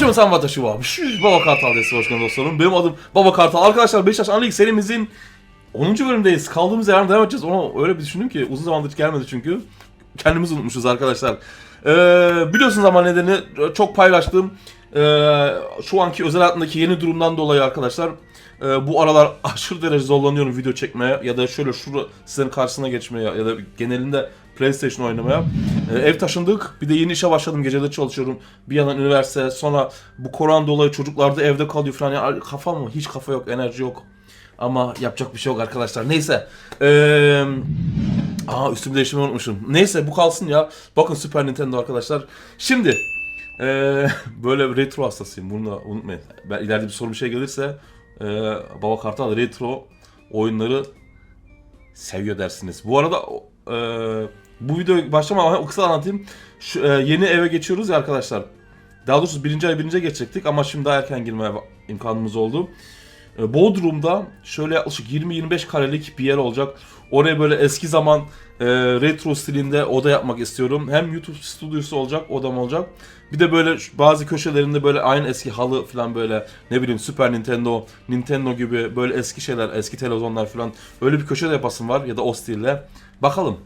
Sen vataşı var. Şuş Baba Kartal desi hoş geldin dostlarım. Benim adım Baba Kartal. Arkadaşlar Beşiktaş Analik serimizin 10. bölümdeyiz. Kaldığımız yerden devam edeceğiz. Ona öyle bir düşündüm ki uzun zamandır hiç gelmedi çünkü. Kendimiz unutmuşuz arkadaşlar. Ee, biliyorsunuz ama nedeni çok paylaştım. Ee, şu anki özel hayatımdaki yeni durumdan dolayı arkadaşlar e, bu aralar aşırı derece zorlanıyorum video çekmeye ya da şöyle şurada sizlerin karşısına geçmeye ya da genelinde PlayStation oynamaya. Ee, ev taşındık. Bir de yeni işe başladım. Geceleri çalışıyorum. Bir yandan üniversite. Sonra bu korona dolayı çocuklar da evde kalıyor falan. Yani kafa mı? Hiç kafa yok. Enerji yok. Ama yapacak bir şey yok arkadaşlar. Neyse. Ee, aa üstümü değiştirmeyi unutmuşum. Neyse bu kalsın ya. Bakın Super Nintendo arkadaşlar. Şimdi ee, böyle retro hastasıyım. Bunu da unutmayın. Ben ileride bir soru bir şey gelirse ee, Baba Kartal retro oyunları seviyor dersiniz. Bu arada e, bu video başlamadan kısa anlatayım. Şu, e, yeni eve geçiyoruz ya arkadaşlar. Daha doğrusu birinci ay birinci geçecektik ama şimdi daha erken girmeye imkanımız oldu. E, Bodrum'da şöyle yaklaşık 20-25 karelik bir yer olacak. Oraya böyle eski zaman e, retro stilinde oda yapmak istiyorum. Hem YouTube stüdyosu olacak, odam olacak. Bir de böyle bazı köşelerinde böyle aynı eski halı falan böyle ne bileyim Super Nintendo, Nintendo gibi böyle eski şeyler, eski televizyonlar falan öyle bir köşe de yapasım var ya da o stille. Bakalım.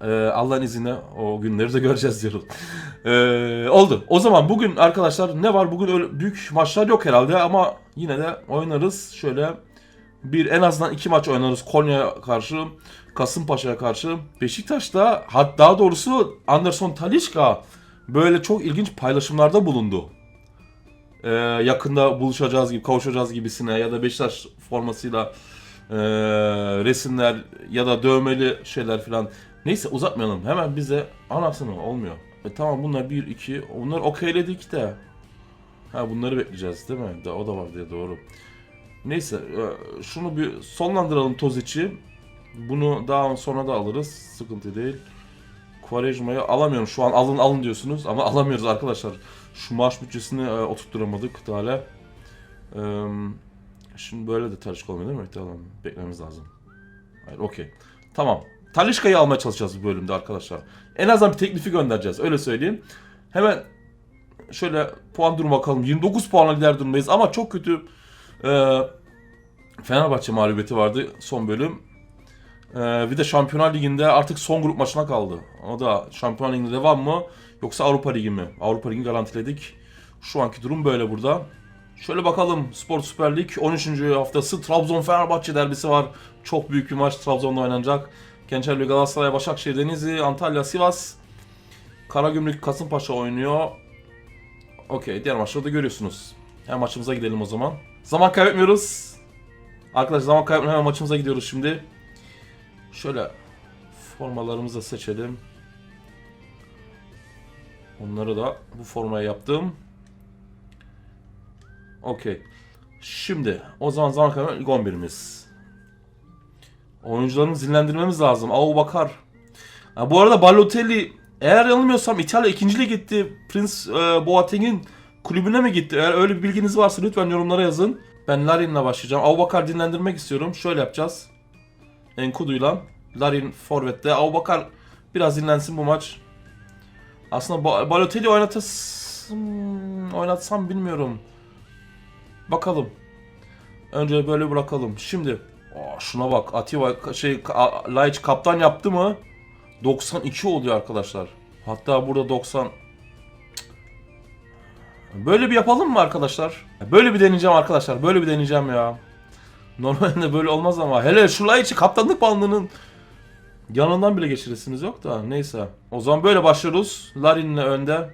Ee, Allah'ın izniyle o günleri de göreceğiz diyoruz. Ee, oldu. O zaman bugün arkadaşlar ne var? Bugün öyle büyük maçlar yok herhalde ama yine de oynarız. Şöyle bir en azından iki maç oynarız. Konya'ya karşı, Kasımpaşa'ya karşı. Beşiktaş'ta hat daha doğrusu Anderson Talisca böyle çok ilginç paylaşımlarda bulundu. Ee, yakında buluşacağız gibi, kavuşacağız gibisine ya da Beşiktaş formasıyla ee, resimler ya da dövmeli şeyler filan. Neyse uzatmayalım. Hemen bize anasını olmuyor. E tamam bunlar 1 2 onları okeyledik de. Ha bunları bekleyeceğiz değil mi? De, o da var diye doğru. Neyse e, şunu bir sonlandıralım toz içi. Bunu daha sonra da alırız. Sıkıntı değil. Quaresma'yı alamıyorum. Şu an alın alın diyorsunuz ama alamıyoruz arkadaşlar. Şu maaş bütçesini e, oturtturamadık hala. Eee, Şimdi böyle de tarışık olmuyor değil mi? Tamam. Beklememiz lazım. Hayır okey. Tamam. Talişka'yı almaya çalışacağız bu bölümde arkadaşlar. En azından bir teklifi göndereceğiz. Öyle söyleyeyim. Hemen şöyle puan durumu bakalım. 29 puanla lider durumdayız ama çok kötü e, Fenerbahçe mağlubiyeti vardı son bölüm. E, bir de Şampiyonlar Ligi'nde artık son grup maçına kaldı. O da Şampiyonlar Ligi'nde devam mı yoksa Avrupa Ligi mi? Avrupa Ligi'ni garantiledik. Şu anki durum böyle burada. Şöyle bakalım Spor Süper Lig 13. haftası Trabzon Fenerbahçe derbisi var. Çok büyük bir maç Trabzon'da oynanacak. Gençlerle Galatasaray, Başakşehir, Denizli, Antalya, Sivas, Karagümrük, Kasımpaşa oynuyor. Okey diğer maçları da görüyorsunuz. Hemen maçımıza gidelim o zaman. Zaman kaybetmiyoruz. Arkadaşlar zaman kaybetmeden hemen maçımıza gidiyoruz şimdi. Şöyle formalarımızı seçelim. Onları da bu formaya yaptım. Okey. Şimdi o zaman zaman kaybetmeden ilk 11'imiz. Oyuncularımızı dinlendirmemiz lazım. Abu Bakar. Ha, bu arada Balotelli eğer yanılmıyorsam İtalya 2. lige gitti. Prince e, Boateng'in kulübüne mi gitti? Eğer öyle bir bilginiz varsa lütfen yorumlara yazın. Ben Larin'le başlayacağım. Abu Bakar dinlendirmek istiyorum. Şöyle yapacağız. Enkudu'yla. Larin forvette. Abu Bakar biraz dinlensin bu maç. Aslında Ba- Balotelli oynatasım, oynatsam bilmiyorum. Bakalım. Önce böyle bırakalım. Şimdi Aa, şuna bak. Atiba şey Laiç kaptan yaptı mı? 92 oluyor arkadaşlar. Hatta burada 90 Cık. Böyle bir yapalım mı arkadaşlar? Böyle bir deneyeceğim arkadaşlar. Böyle bir deneyeceğim ya. Normalde böyle olmaz ama. Hele şu Laiç'i kaptanlık bandının yanından bile geçiresiniz yok da. Neyse. O zaman böyle başlıyoruz. Larin'le önde.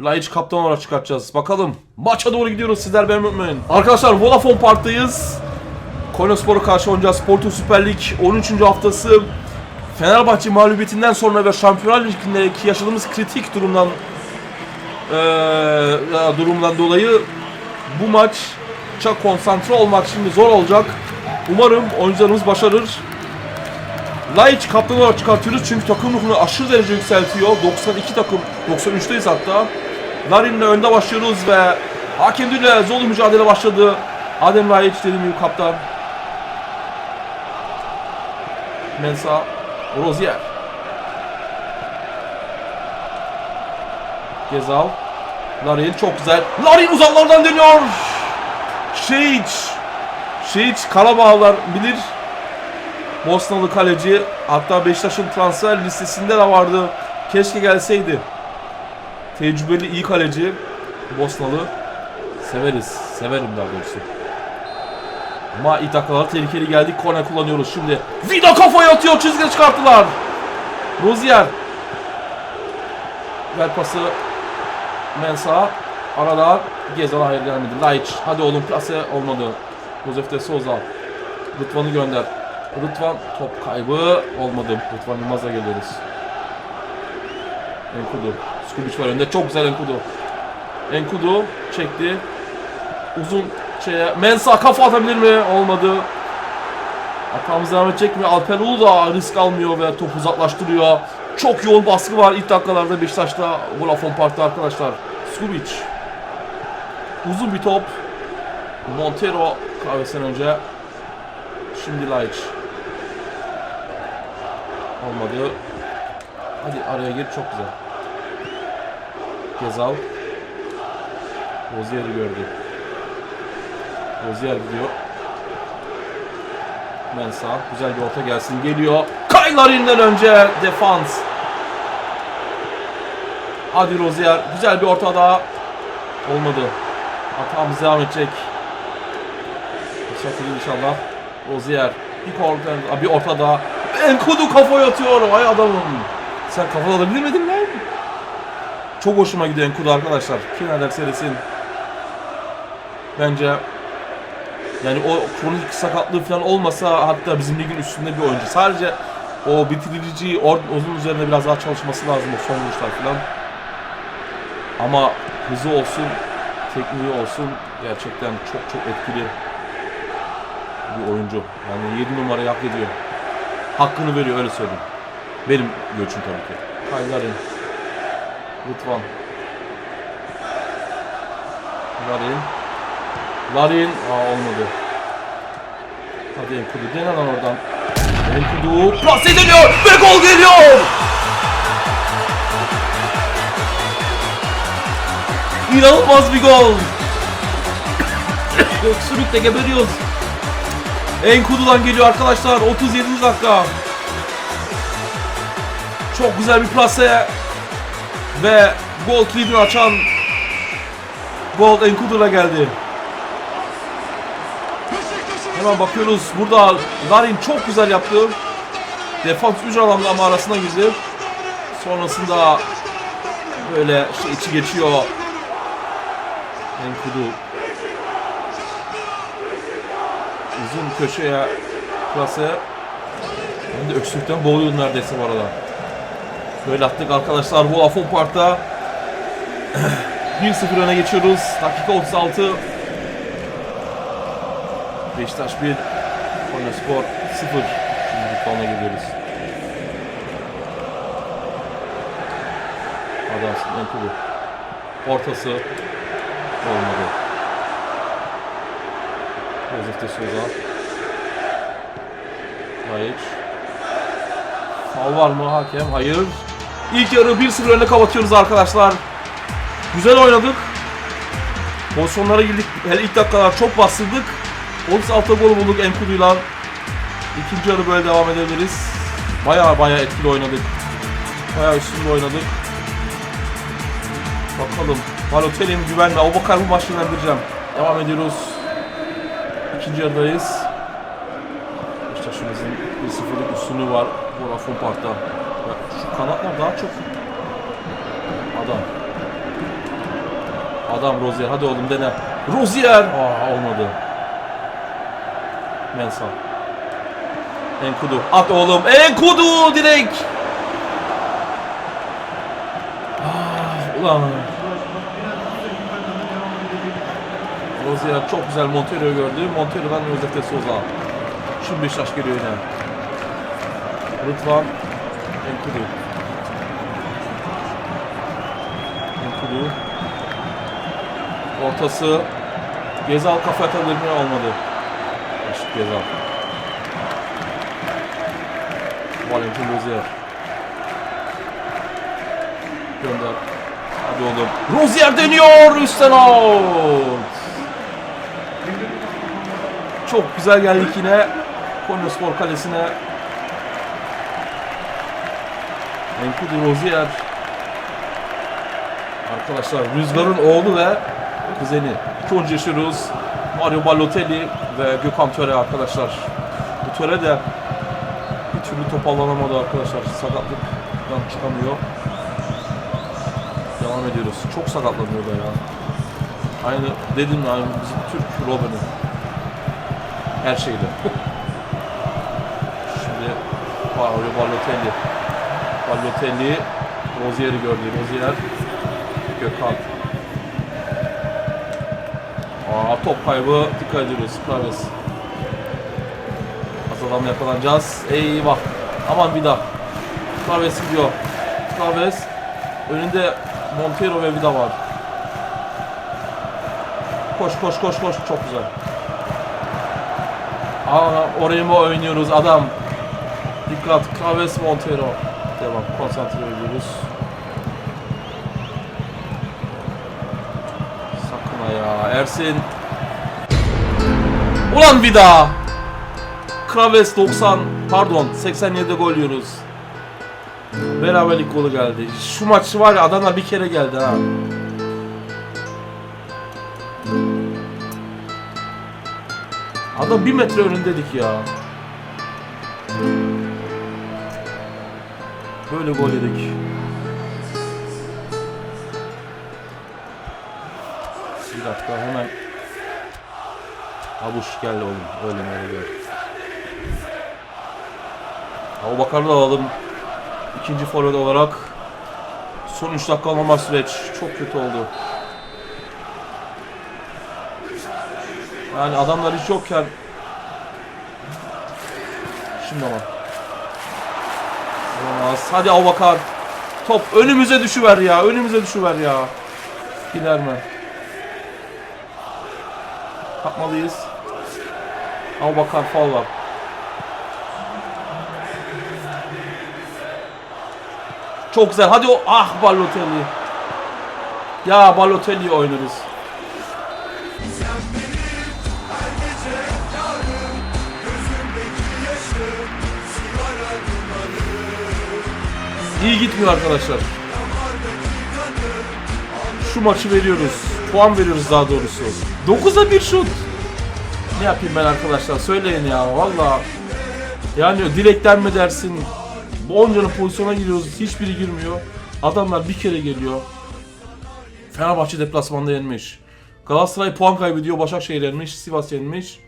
Laiç kaptan olarak çıkartacağız. Bakalım. Maça doğru gidiyoruz. Sizler beni unutmayın. Arkadaşlar Vodafone Park'tayız. Konyaspor'a karşı oynayacağız. Porto Süper Lig 13. haftası. Fenerbahçe mağlubiyetinden sonra ve Şampiyonlar Ligi'ndeki yaşadığımız kritik durumdan ya durumdan dolayı bu maç çok konsantre olmak şimdi zor olacak. Umarım oyuncularımız başarır. Laiç kaptan olarak çıkartıyoruz çünkü takım ruhunu aşırı derece yükseltiyor. 92 takım, 93'teyiz hatta. Larin'le önde başlıyoruz ve Hakem Dünle zorlu mücadele başladı. Adem Laiç dediğim gibi kaptan. Mensa, Rozier. Gezal. Larin çok güzel. Larin uzaklardan dönüyor. Şehiç. Şehiç Karabağlar bilir. Bosnalı kaleci. Hatta Beşiktaş'ın transfer listesinde de vardı. Keşke gelseydi. Tecrübeli iyi kaleci. Bosnalı. Severiz. Severim daha doğrusu. Ama ilk dakikalar tehlikeli geldik. Korner kullanıyoruz şimdi. Vida kafaya atıyor. Çizgiye çıkarttılar. Rozier. Ver pası. Mensa. Arada Gezal'a hayır gelmedi. Laiç. Hadi oğlum plase olmadı. Josef de Souza. Rıdvan'ı gönder. Rıdvan top kaybı olmadı. Rıdvan Yılmaz'a geliyoruz. Enkudu. Skubic var önde. Çok güzel Enkudu. Enkudu çekti. Uzun şeye. Mensa kafa atabilir mi? Olmadı. Hatamız devam edecek mi? Alper Ulu da risk almıyor ve topu uzaklaştırıyor. Çok yoğun baskı var ilk dakikalarda Beşiktaş'ta Vodafone Park'ta arkadaşlar. Skubic. Uzun bir top. Montero kahvesinden önce. Şimdi Laiç. Olmadı. Hadi araya gir çok güzel. Gezal. Rozier'i gördü. Rozier gidiyor. Mensa. Güzel bir orta gelsin. Geliyor. Kaylarin'den önce defans. Hadi Rozier. Güzel bir orta daha. Olmadı. Hatamız devam edecek. Şakir inşallah. Rozier. Bir orta, bir orta daha. Enkudu kafaya atıyor. Ay adamım. Sen kafa alabilir miydin lan? Çok hoşuma gidiyor Enkudu arkadaşlar. Kim ne derse. Bence yani o kronik sakatlığı falan olmasa hatta bizim ligin üstünde bir oyuncu. Sadece o bitirici or, uzun üzerine biraz daha çalışması lazım o son vuruşlar falan. Ama hızı olsun, tekniği olsun gerçekten çok çok etkili bir oyuncu. Yani 7 numarayı hak ediyor. Hakkını veriyor öyle söyleyeyim. Benim görüşüm tabii ki. Kaylarin. Rıdvan. Larin. Larin. Aa olmadı. Hadi Enkudu dene lan oradan. Enkudu plase dönüyor ve gol geliyor. İnanılmaz bir gol. Öksürükle geberiyoruz. Enkudu'dan geliyor arkadaşlar 37. dakika. Çok güzel bir plase ve gol kilidini açan gol Enkudu'la geldi. Hemen bakıyoruz. Burada Larin çok güzel yaptı. Defans 3 alanda ama arasına girdi. Sonrasında böyle şey içi geçiyor. Enkudu uzun köşeye plase. Ben de öksürükten boğuluyordum neredeyse bu arada. Böyle attık arkadaşlar Vodafone Park'ta. 1-0 öne geçiyoruz. Dakika 36. Beşiktaş 1, Konyaspor 0. Şimdi bir puana gidiyoruz. Adamsın Enkudu. Ortası olmadı. Josef de Souza. Hayır. Fal var mı hakem? Hayır. İlk yarı 1-0 öne kapatıyoruz arkadaşlar. Güzel oynadık. Pozisyonlara girdik. Hele ilk dakikalar çok bastırdık. 36 gol bulduk Enkudu'yla. İkinci yarı böyle devam edebiliriz. Baya baya etkili oynadık. Baya üstünde oynadık. Bakalım. Balotelli'ye mi güvenme? Abubakar bu maçı yönlendireceğim. Devam ediyoruz. İkinci yarıdayız. Beşiktaş'ımızın 1-0'lık üstünlüğü var. Vodafone Park'ta. Kanatlar daha çok... Adam. Adam Rozier. Hadi oğlum dene. Rozier! Aa olmadı. Mensa. Enkudu. At oğlum. Enkudu direkt. Ah, ulan. Rozier çok güzel Montero'yu gördü. Montero'dan Josef de Souza. Şimdi Beşiktaş geliyor yine. Rıdvan. Enkudu. Enkudu. Ortası. Gezal kafa atabilir mi? Olmadı. Eşit Gezal. Valentin Rozier. Gönder. Hadi oğlum. Rozier deniyor. Üstten out. Çok güzel geldik yine. Konyaspor kalesine. Enkudu Rozier. Arkadaşlar Rüzgar'ın oğlu ve kuzeni. İki oyuncu yaşıyoruz. Mario Balotelli ve Gökhan Töre arkadaşlar. Bu Töre de bir türlü toparlanamadı arkadaşlar. Sakatlıktan çıkamıyor. Devam ediyoruz. Çok sakatlanıyor da ya. Aynı dedim ya aynı bizim Türk Robin'i. Her şeyde. Şimdi Mario Balotelli. Balotelli Rozier'i gördü. Rozier Gökhan. Aa, top kaybı dikkat ediyoruz. Klaves. Az adam yakalanacağız. Eyvah. Aman bir daha. Klaves gidiyor. Klaves. Önünde Montero ve Vida var. Koş koş koş koş. Çok güzel. Aa, oraya mı oynuyoruz adam? Dikkat. Klaves Montero. Devam. Konsantre ediyoruz. Ya. Ersin. Ulan bir daha. Kraves 90 pardon 87'de gol yiyoruz. Beraberlik golü geldi. Şu maç var ya Adana bir kere geldi ha. Adam bir metre önündeydik ya. Böyle gol yedik. Dakika hemen Abuş gel oğlum. Öyle mi öyle gel. Abu da alalım. İkinci forvet olarak. Son 3 dakika olmama süreç. Çok kötü oldu. Yani adamlar hiç yokken Şimdi ama. Olmaz. Hadi Abu Bakar. Top önümüze düşüver ya. Önümüze düşüver ya. Giderme. Kapmalıyız. Abu Bakar faul var. Çok güzel. Hadi o. Ah Balotelli. Ya Balotelli oynarız. İyi gitmiyor arkadaşlar. Şu maçı veriyoruz. Puan veriyoruz daha doğrusu. 9'a 1 şut. Ne yapayım ben arkadaşlar söyleyin ya valla. Yani direkten mi dersin? Bu oncanın pozisyona giriyoruz hiçbiri girmiyor. Adamlar bir kere geliyor. Fenerbahçe deplasmanda yenmiş. Galatasaray puan kaybediyor. Başakşehir yenmiş. Sivas yenmiş.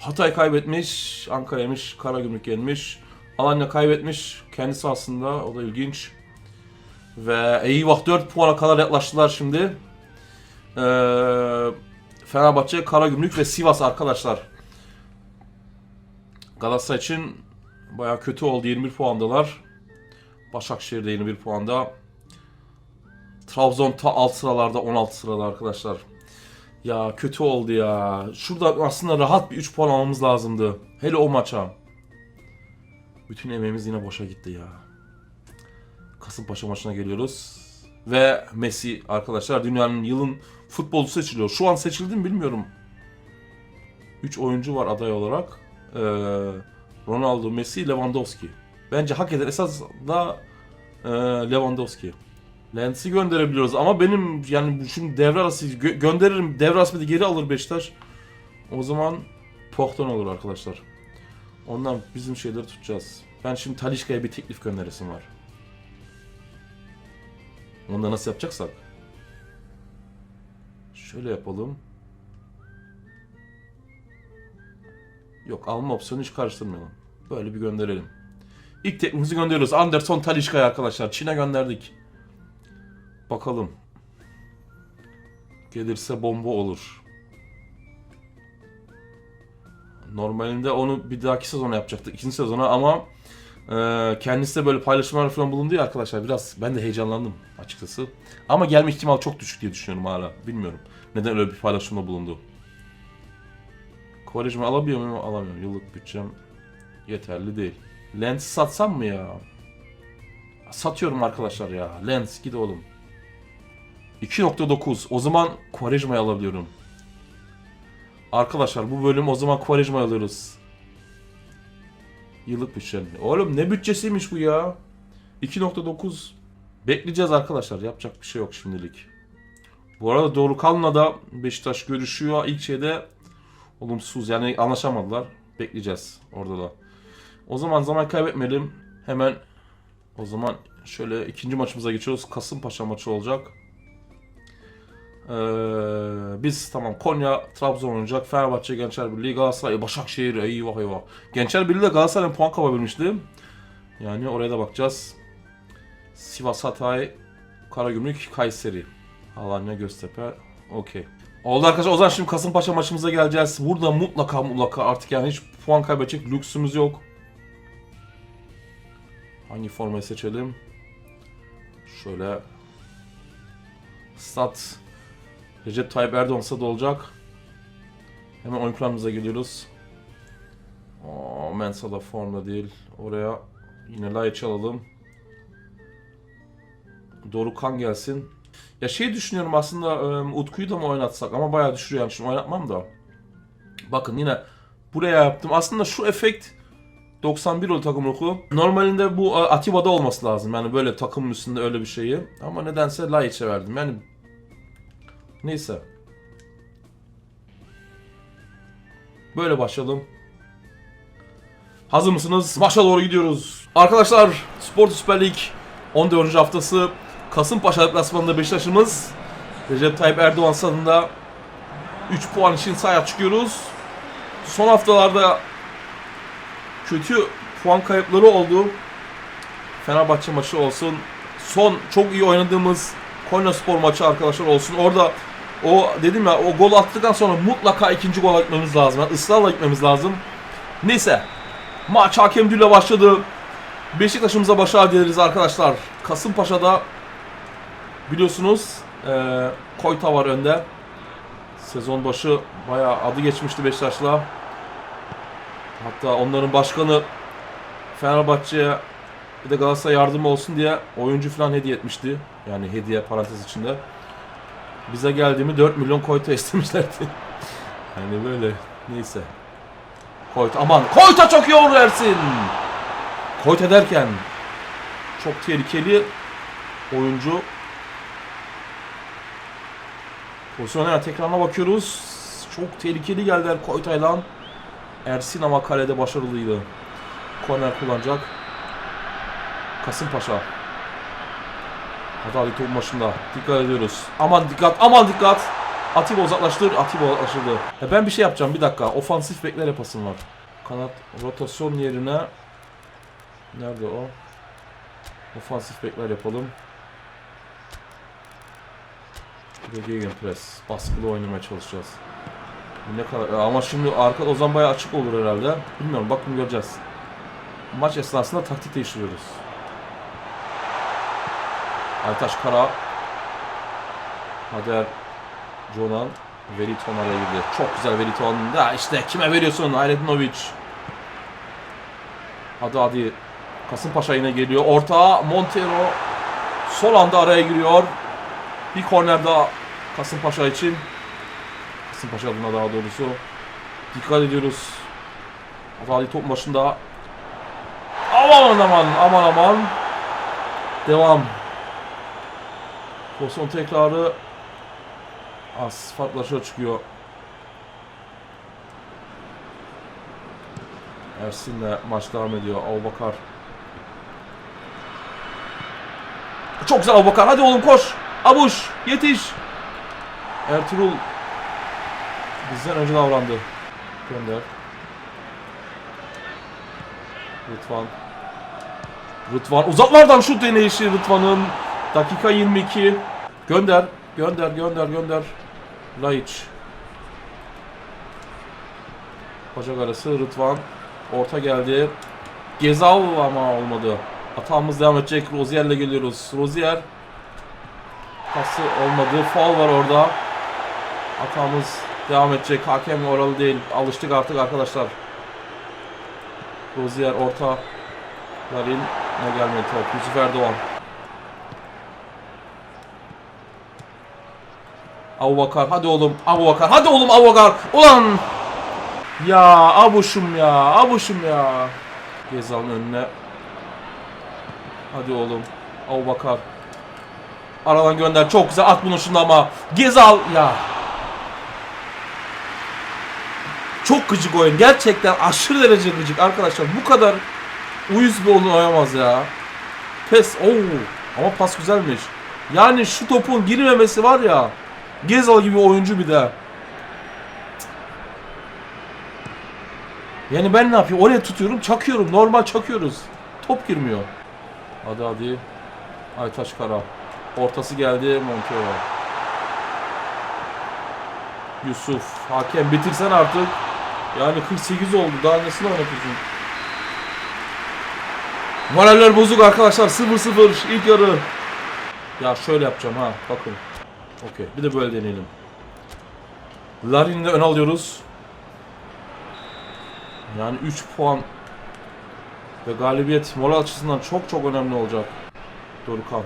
Hatay kaybetmiş. Ankara yenmiş. Karagümrük yenmiş. Alanya kaybetmiş. Kendisi aslında. O da ilginç. Ve eyvah 4 puana kadar yaklaştılar şimdi. Ee, Fenerbahçe, Karagümrük ve Sivas arkadaşlar. Galatasaray için baya kötü oldu. 21 puandalar. Başakşehir de 21 puanda. Trabzon ta alt sıralarda 16 sırada arkadaşlar. Ya kötü oldu ya. Şurada aslında rahat bir 3 puan almamız lazımdı. Hele o maça. Bütün emeğimiz yine boşa gitti ya. Kasımpaşa maçına geliyoruz. Ve Messi arkadaşlar dünyanın yılın futbolcusu seçiliyor. Şu an seçildi mi bilmiyorum. 3 oyuncu var aday olarak. Ee, Ronaldo, Messi, Lewandowski. Bence hak eden esas da e, Lewandowski. Lens'i gönderebiliyoruz ama benim yani şimdi devre arası gö- gönderirim devre arası de geri alır Beşiktaş. O zaman Pohton olur arkadaşlar. Ondan bizim şeyleri tutacağız. Ben şimdi Talişka'ya bir teklif gönderesim var. Onu da nasıl yapacaksak. Şöyle yapalım. Yok alma opsiyonu hiç karıştırmayalım. Böyle bir gönderelim. İlk teklifimizi gönderiyoruz. Anderson Talişka'ya arkadaşlar. Çin'e gönderdik. Bakalım. Gelirse bomba olur. Normalinde onu bir dahaki sezona yapacaktık. ikinci sezona ama e, kendisi de böyle paylaşımlar falan bulundu ya arkadaşlar. Biraz ben de heyecanlandım açıkçası. Ama gelme ihtimali çok düşük diye düşünüyorum hala. Bilmiyorum. Neden öyle bir paylaşımda bulundu. Kovarejimi alabiliyor muyum? Alamıyorum. Yıllık bütçem yeterli değil. Lens satsam mı ya? Satıyorum arkadaşlar ya. Lens git oğlum. 2.9. O zaman Quaresma'yı alabiliyorum. Arkadaşlar bu bölüm o zaman Quaresma'yı alıyoruz. Yıllık bütçe. Oğlum ne bütçesiymiş bu ya? 2.9. Bekleyeceğiz arkadaşlar. Yapacak bir şey yok şimdilik. Bu arada Dorukhan'la da Beşiktaş görüşüyor. İlk şeyde olumsuz yani anlaşamadılar. Bekleyeceğiz orada da. O zaman zaman kaybetmeyelim. Hemen o zaman şöyle ikinci maçımıza geçiyoruz. Kasımpaşa maçı olacak. Ee, biz tamam Konya, Trabzon oynayacak. Fenerbahçe, Gençler Birliği, Galatasaray, Başakşehir. Eyvah eyvah. Gençler Birliği de Galatasaray'ın puan kapabilmişti. Yani oraya da bakacağız. Sivas, Hatay, Karagümrük, Kayseri. Alanya, Göztepe. Okey. Oldu arkadaşlar o zaman şimdi Kasımpaşa maçımıza geleceğiz. Burada mutlaka mutlaka artık yani hiç puan kaybedecek lüksümüz yok. Hangi formayı seçelim? Şöyle Stat Recep Tayyip Erdoğan da olacak. Hemen oyun planımıza geliyoruz. Oo, Mensa da formda değil. Oraya yine Laiç alalım. Dorukhan gelsin. Ya şey düşünüyorum aslında e, Utku'yu da mı oynatsak ama bayağı düşürüyor yani şimdi oynatmam da. Bakın yine buraya yaptım. Aslında şu efekt 91 ol takım ruhu. Normalinde bu e, Atiba'da olması lazım. Yani böyle takımın üstünde öyle bir şeyi. Ama nedense Laiç'e verdim. Yani neyse. Böyle başlayalım. Hazır mısınız? Maça doğru gidiyoruz. Arkadaşlar Spor Süper Lig 14. haftası Kasımpaşa deplasmanında Beşiktaş'ımız Recep Tayyip Erdoğan stadında 3 puan için sahaya çıkıyoruz. Son haftalarda kötü puan kayıpları oldu. Fenerbahçe maçı olsun. Son çok iyi oynadığımız Konya Spor maçı arkadaşlar olsun. Orada o dedim ya o gol attıktan sonra mutlaka ikinci gol atmamız lazım. Yani ısrarla gitmemiz lazım. Neyse. Maç hakem düğüyle başladı. Beşiktaş'ımıza başarı dileriz arkadaşlar. Kasımpaşa'da biliyorsunuz eee Koyta var önde. Sezon başı bayağı adı geçmişti Beşiktaş'la. Hatta onların başkanı Fenerbahçe'ye bir de Galatasaray yardım olsun diye oyuncu falan hediye etmişti. Yani hediye parantez içinde. Bize geldiğimi 4 milyon Koyta istemişlerdi. yani böyle neyse. Koyta aman Koyta çok iyi olur Ersin. Koyta derken çok tehlikeli oyuncu. Pozisyon hemen tekrarına bakıyoruz. Çok tehlikeli geldiler Koyta'yla. Ersin ama kalede başarılıydı. Korner kullanacak. Kasımpaşa. Hadi topun başında. Dikkat ediyoruz. Aman dikkat, aman dikkat. Atiba uzaklaştır. Atiba uzaklaştırdı. Ya ben bir şey yapacağım bir dakika. Ofansif bekler yapasım var. Kanat rotasyon yerine Nerede o? Ofansif bekler yapalım. Bir de Gegenpress. Baskılı oynamaya çalışacağız. Ne kadar ama şimdi arka Ozan bayağı açık olur herhalde. Bilmiyorum bakın göreceğiz. Maç esnasında taktik değiştiriyoruz. Aytaş Kara. Hader Jonan Veriton araya girdi. Çok güzel Veriton. Ya işte kime veriyorsun? Hayretinovic. Hadi hadi. Kasımpaşa yine geliyor. Orta Montero sol anda araya giriyor. Bir korner daha Kasımpaşa için. Kasımpaşa adına daha doğrusu. Dikkat ediyoruz. Hadi top başında. Aman aman aman aman. Devam. Pozisyon tekrarı. Az farklılaşıyor çıkıyor. Ersin'le maç devam ediyor. Abubakar. Çok güzel Abubakar. Hadi oğlum koş. Abuş yetiş. Ertuğrul bizden önce davrandı. Gönder. Rıdvan. Rıdvan uzaklardan şut deneyişi Rıdvan'ın. Dakika 22. Gönder. Gönder gönder gönder. Laiç. Bacak arası Rıdvan. Orta geldi. Gezal ama olmadı. Hatamız devam edecek. Rozier'le geliyoruz. Rozier. Pası olmadı. Faul var orada. Hatamız devam edecek. Hakem oralı değil. Alıştık artık arkadaşlar. Rozier orta. Larin ne gelmedi top. Yusuf Erdoğan. Abubakar hadi oğlum Abubakar hadi oğlum Abubakar ulan! Ya abuşum ya abuşum ya. Gezal'ın önüne. Hadi oğlum Abubakar aradan gönder çok güzel at bunu şunu ama. Gezal ya. Çok gıcık oyun gerçekten aşırı derece gıcık. Arkadaşlar bu kadar uyuz bir oyun oynamaz ya. Pes oo. Ama pas güzelmiş. Yani şu topun girmemesi var ya Gezal gibi oyuncu bir de. Yani ben ne yapayım? Oraya tutuyorum, çakıyorum. Normal çakıyoruz. Top girmiyor. Hadi hadi. Aytaş Kara. Ortası geldi. Montero. Yusuf. Hakem bitirsen artık. Yani 48 oldu. Daha nesini oynatıyorsun? Moraller bozuk arkadaşlar. 0-0 ilk yarı. Ya şöyle yapacağım ha. Bakın. Okey. Bir de böyle deneyelim. Larin'i de ön alıyoruz. Yani 3 puan ve galibiyet moral açısından çok çok önemli olacak. Dorukan.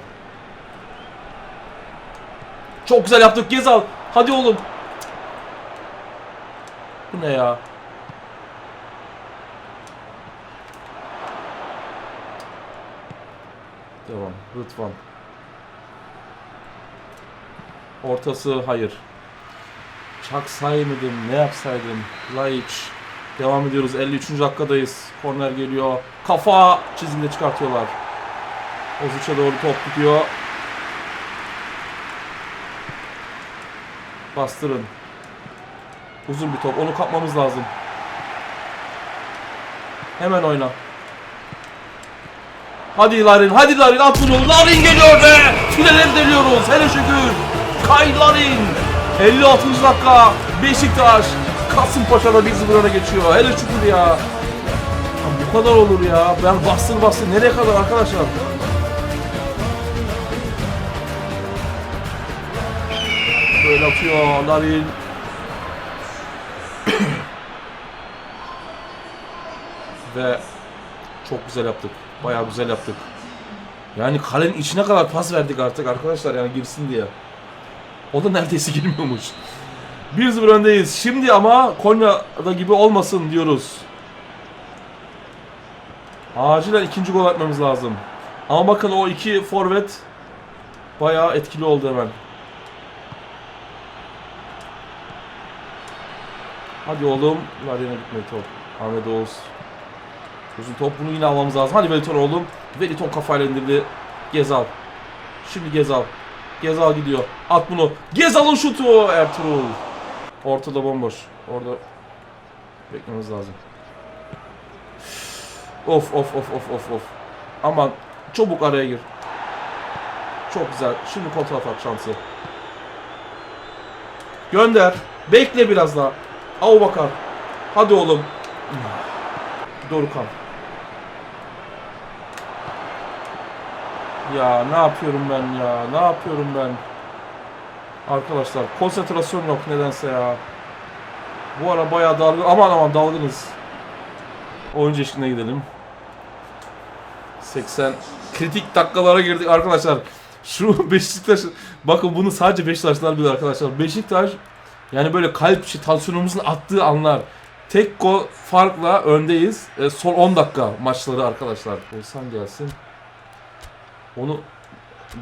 Çok güzel yaptık Gezal. Hadi oğlum. Bu ne ya? Devam. Rıdvan. Ortası hayır. Çaksaydım, ne yapsaydım? Laiç. Devam ediyoruz. 53. dakikadayız. Korner geliyor. Kafa çizgide çıkartıyorlar. Ozuç'a doğru top gidiyor. Bastırın. Uzun bir top. Onu kapmamız lazım. Hemen oyna. Hadi Larin, hadi Larin at bunu. Larin geliyor be! Fileleri deliyoruz. Hele şükür. Kay Larin. 56. dakika. Beşiktaş. Kasımpaşa'da 1-0 öne geçiyor. Hele şükür ya. ya. Bu kadar olur ya. Ben bastır bastır. Nereye kadar arkadaşlar? Böyle atıyor Larin. Ve çok güzel yaptık. Bayağı güzel yaptık. Yani kalenin içine kadar pas verdik artık arkadaşlar yani girsin diye. O da neredeyse girmiyormuş. 1-0 öndeyiz. Şimdi ama Konya'da gibi olmasın diyoruz. Acilen ikinci gol atmamız lazım. Ama bakın o iki forvet bayağı etkili oldu hemen. Hadi oğlum. Larin'e gitmedi top. Ahmet Oğuz. Uzun top bunu yine almamız lazım. Hadi Veliton oğlum. Veliton kafayla indirdi. Gezal. Şimdi Gezal. Gezal gidiyor. At bunu. Gezal'ın şutu. Ertuğrul. Ortada bomboş. Orada beklememiz lazım. Of of of of of of. Aman çabuk araya gir. Çok güzel. Şimdi kontra atak şansı. Gönder. Bekle biraz daha. Avu bakar. Hadi oğlum. Dorukan. Ya ne yapıyorum ben ya? Ne yapıyorum ben? Arkadaşlar konsantrasyon yok nedense ya. Bu ara bayağı dalgın. Aman aman dalgınız. Oyuncu eşliğine gidelim. 80 kritik dakikalara girdik arkadaşlar. Şu Beşiktaş bakın bunu sadece Beşiktaşlar bilir arkadaşlar. Beşiktaş yani böyle kalp şey, tansiyonumuzun attığı anlar. Tek gol farkla öndeyiz. E, son 10 dakika maçları arkadaşlar. Olsan gelsin. Onu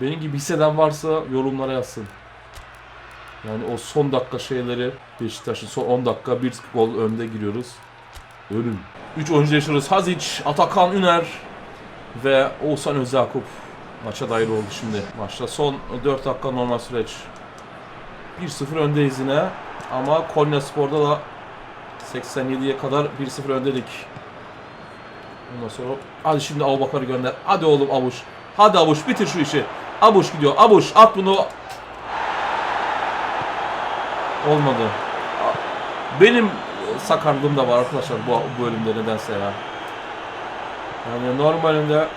benim gibi hisseden varsa yorumlara yazsın. Yani o son dakika şeyleri Beşiktaş'ın son 10 dakika bir gol önde giriyoruz. Ölüm. 3 oyuncu yaşıyoruz. Hazic, Atakan Üner ve Oğuzhan Özyakup maça dahil oldu şimdi. Maçta son 4 dakika normal süreç. 1-0 öndeyiz yine. Ama Konya Spor'da da 87'ye kadar 1-0 öndedik. Ondan sonra hadi şimdi Abubakar'ı gönder. Hadi oğlum Abuş. Hadi Abuş bitir şu işi. Abuş gidiyor. Abuş at bunu. Olmadı. Benim sakarlığım da var arkadaşlar bu, bu bölümde nedense ya. Yani normalinde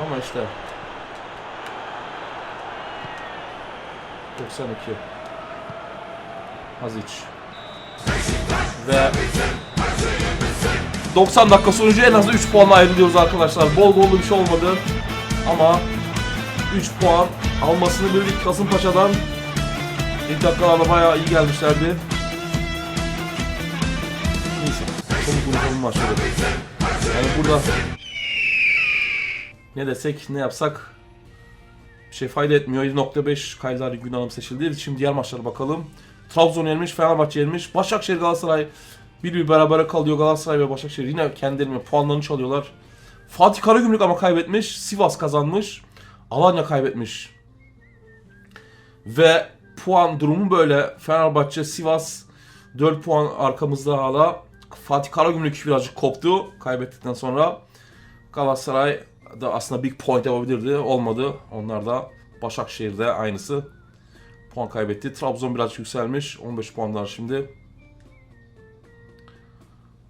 ama işte 92 Hazic ve 90 dakika sonucu en az 3 puanla ayrılıyoruz arkadaşlar. Bol gollü bir şey olmadı. Ama 3 puan almasını bildik Kasımpaşa'dan. İlk dakikalarda bayağı iyi gelmişlerdi. Neyse. Son grupalım maçları. Yani burada ne desek ne yapsak bir şey fayda etmiyor. 7.5 Kayseri Günalım seçildi. Şimdi diğer maçlara bakalım. Trabzon yenmiş, Fenerbahçe yenmiş. Başakşehir Galatasaray bir bir berabere kalıyor. Galatasaray ve Başakşehir yine kendilerine puanlarını çalıyorlar. Fatih Karagümrük ama kaybetmiş. Sivas kazanmış. Alanya kaybetmiş. Ve puan durumu böyle. Fenerbahçe, Sivas 4 puan arkamızda hala. Fatih Karagümrük birazcık koptu kaybettikten sonra. Galatasaray da aslında big point yapabilirdi. Olmadı. Onlar da Başakşehir'de aynısı. Puan kaybetti. Trabzon biraz yükselmiş. 15 puanlar şimdi.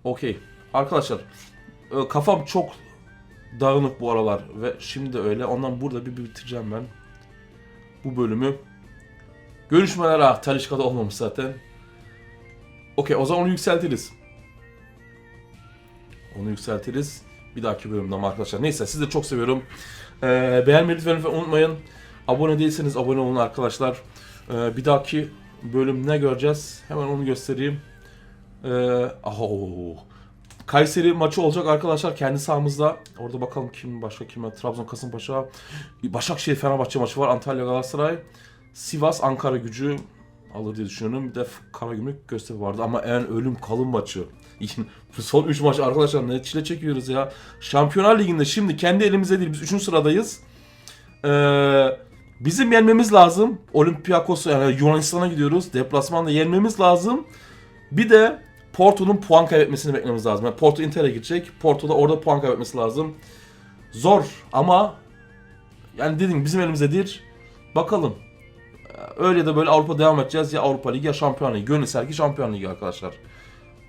Okey. Arkadaşlar e, kafam çok dağınık bu aralar ve şimdi öyle. Ondan burada bir, bitireceğim ben bu bölümü. Görüşmeler ah Talişka'da olmamış zaten. Okey o zaman onu yükseltiriz. Onu yükseltiriz. Bir dahaki bölümde ama arkadaşlar. Neyse sizi çok seviyorum. Ee, beğenmeyi lütfen unutmayın. Abone değilseniz abone olun arkadaşlar. Ee, bir dahaki bölüm ne göreceğiz? Hemen onu göstereyim. Ee, aho. Kayseri maçı olacak arkadaşlar kendi sahamızda. Orada bakalım kim başka kim var? Trabzon Kasımpaşa. Başakşehir Fenerbahçe maçı var. Antalya Galatasaray. Sivas Ankara gücü alır diye düşünüyorum. Bir de Karagümrük Göztepe vardı ama en ölüm kalın maçı. Son 3 maç arkadaşlar ne çile çekiyoruz ya. Şampiyonlar Ligi'nde şimdi kendi elimizde değil biz 3. sıradayız. Ee, bizim yenmemiz lazım. Olympiakos'u yani Yunanistan'a gidiyoruz. Deplasmanda yenmemiz lazım. Bir de Porto'nun puan kaybetmesini beklememiz lazım. Yani Porto Inter'e gidecek. Porto da orada puan kaybetmesi lazım. Zor ama yani dediğim bizim elimizde değil. Bakalım. Öyle de böyle Avrupa devam edeceğiz. Ya Avrupa Ligi ya Şampiyon Ligi. Gönül ister ki Şampiyon Ligi arkadaşlar.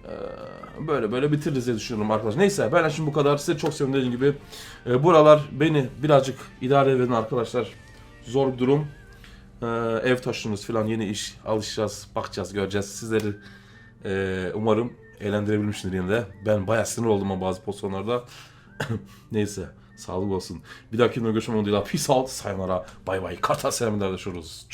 Ee, böyle böyle bitiririz diye düşünüyorum arkadaşlar. Neyse ben şimdi bu kadar. Size çok sevindim dediğim gibi. Ee, buralar beni birazcık idare edin arkadaşlar. Zor bir durum. Ee, ev taşınıyoruz falan yeni iş alışacağız, bakacağız, göreceğiz. Sizleri e, umarım eğlendirebilmişimdir yine. Ben bayağı sinir oldum ama bazı pozisyonlarda. Neyse sağlık olsun. Bir dahaki görüşmek umuduyla. Peace out. Sayonara. Bay bay. Kartal selamlar. Görüşürüz.